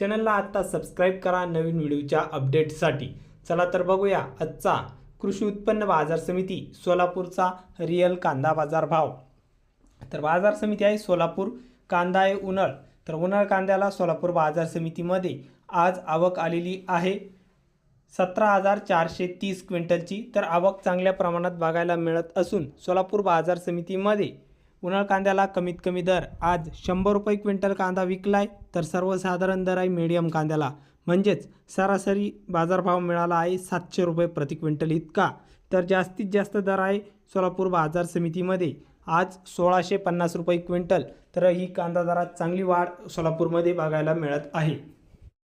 चॅनलला आत्ता सबस्क्राईब करा नवीन व्हिडिओच्या अपडेटसाठी चला तर बघूया आजचा कृषी उत्पन्न बाजार समिती सोलापूरचा रिअल कांदा बाजार भाव. तर बाजार समिती आहे सोलापूर कांदा आहे उन्हाळ. तर उन्हाळ कांद्याला सोलापूर बाजार समितीमध्ये आज आवक आलेली आहे. सतरा हजार चारशे तीस क्विंटलची. तर आवक चांगल्या प्रमाणात बघायला मिळत असून सोलापूर बाजार समितीमध्ये उन्हाळ कांद्याला कमीत कमी दर. आज शंभर रुपये क्विंटल कांदा विकलाय तर सर्वसाधारण दर आहे मीडियम कांद्याला. म्हणजेच सरासरी बाजारभाव मिळाला आहे सातशे रुपये प्रति क्विंटल इतका. तर जास्तीत जास्त दर आहे सोलापूर बाजार समितीमध्ये. आज सोळाशे पन्नास रुपये क्विंटल. तर ही कांदा दरात चांगली वाढ सोलापूरमध्ये बघायला मिळत आहे.